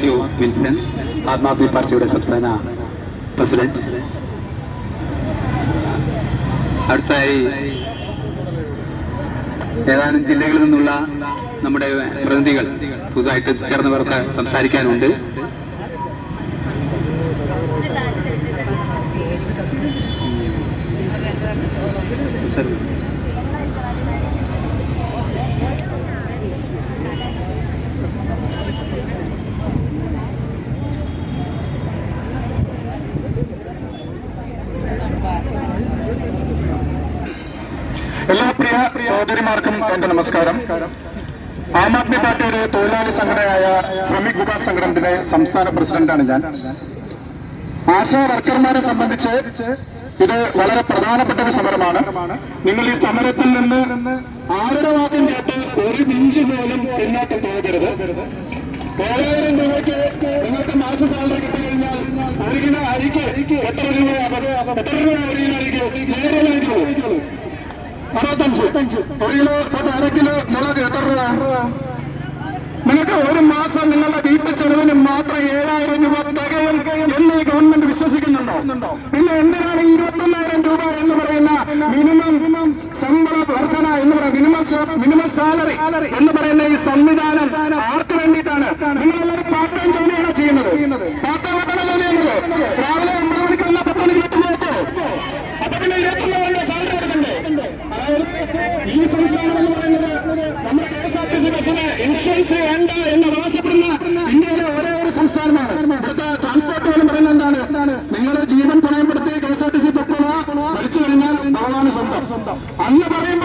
Mathew Wilson Aam Aadmi പാർട്ടിയുടെ സംസ്ഥാന president അടുത്തായി ഏതാനും ജില്ലകളിൽ നിന്നുള്ള നമ്മുടെ പ്രതിനിധികൾ പുതുതായിട്ട് എത്തിച്ചേർന്നവർക്ക് സംസാരിക്കാനുണ്ട്. എല്ലാ പ്രിയ സഹോദരിമാർക്കും എന്റെ നമസ്കാരം. ആം ആദ്മി പാർട്ടിയുടെ തൊഴിലാളി സംഘടനയായ ശ്രമിക് വികാസ് സംഘടനത്തിന്റെ സംസ്ഥാന പ്രസിഡന്റാണ് ഞാൻ. ആശാ വർക്കർമാരെ സംബന്ധിച്ച് ഇത് വളരെ പ്രധാനപ്പെട്ട ഒരു സമരമാണ്. നിങ്ങൾ ഈ സമരത്തിൽ നിന്ന് ആരുടെ വാക്കും കേട്ട് ഒരു ഇഞ്ച് പോലും പിന്നോട്ട് പോകരുത്. ഏഴായിരം രൂപയ്ക്ക് നിങ്ങൾക്ക് മാസ സാലറി കിട്ടിക്കഴിഞ്ഞാൽ ഒരു കിലോ അരിക്ക് എത്ര രൂപയാകും? എത്ര രൂപ ഒരു കിലോ അരിക്ക്? നേരെ അറുപത്തഞ്ച്. ഒരു കിലോ തൊട്ട് അര കിലോ മുളക് എത്ര രൂപ? നിങ്ങൾക്ക് ഒരു മാസം നിങ്ങളുടെ വീട്ടു ചെലവിന് മാത്രം ഏഴായിരം രൂപ തികയും എന്ന് ഗവൺമെന്റ് വിശ്വസിക്കുന്നുണ്ടോ? പിന്നെ എന്തിനാണ് ഇരുപത്തൊന്നായിരം രൂപ എന്ന് പറയുന്ന മിനിമം ശമ്പള വർധന എന്ന് പറയുന്ന മിനിമം മിനിമം സാലറി എന്ന് പറയുന്ന ഈ സംവിധാനം വേണ്ടിയിട്ടാണ് നിങ്ങളെല്ലാവരും പാർട്ട് ടൈം ജോലിയാണോ ചെയ്യുന്നത് പാർട്ട് ടൈം ആയിട്ടാണോ ജോലി ചെയ്യുന്നത് രാവിലെ ഒമ്പത് മണിക്ക് വന്നാൽ പത്ത് മണിക്ക് വീട്ടിൽ നോക്കോ അപ്പൊ പിന്നെ ഇരുപത്തൊന്നായിരം സാലറി കൊടുക്കണ്ടേ അതായത് ഈ സംസ്ഥാനം എന്ന് പറയുന്നത് നമ്മുടെ K S R T C ബസ്സിന് ഇൻഷുറൻസ് വേണ്ട എന്ന് അവകാശപ്പെടുന്ന ഇന്ത്യയിലെ ഒരേ ഒരു സംസ്ഥാനമാണ്. ഇവിടുത്തെ ട്രാൻസ്പോർട്ട് പോലും പറയുന്നത് എന്താണ്? നിങ്ങളുടെ ജീവൻ പണയപ്പെടുത്തി K S R T C പൊക്കോളാ മരിച്ചു കഴിഞ്ഞാൽ സ്വന്തം. അന്ന് പറയും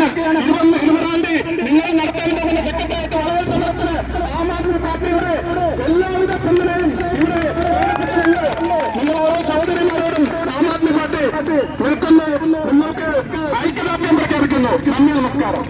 ആവശ്യപ്പെടുകയാണ് ഇരുപത് ഇരുപതാണ്ട് നിങ്ങൾ നടത്താൻ പോകുന്ന സെക്രട്ടേറിയറ്റ് വളരെ സമർത്ഥന ആം ആദ്മി എല്ലാവിധ പിന്തുണയും ഇവിടെ നിങ്ങൾ ഓരോ സഹോദരിമാരോടും ആം ആദ്മി പാർട്ടി നിങ്ങൾക്ക് ഐക്യദാർഢ്യം പ്രഖ്യാപിക്കുന്നു. നന്ദി നമസ്കാരം.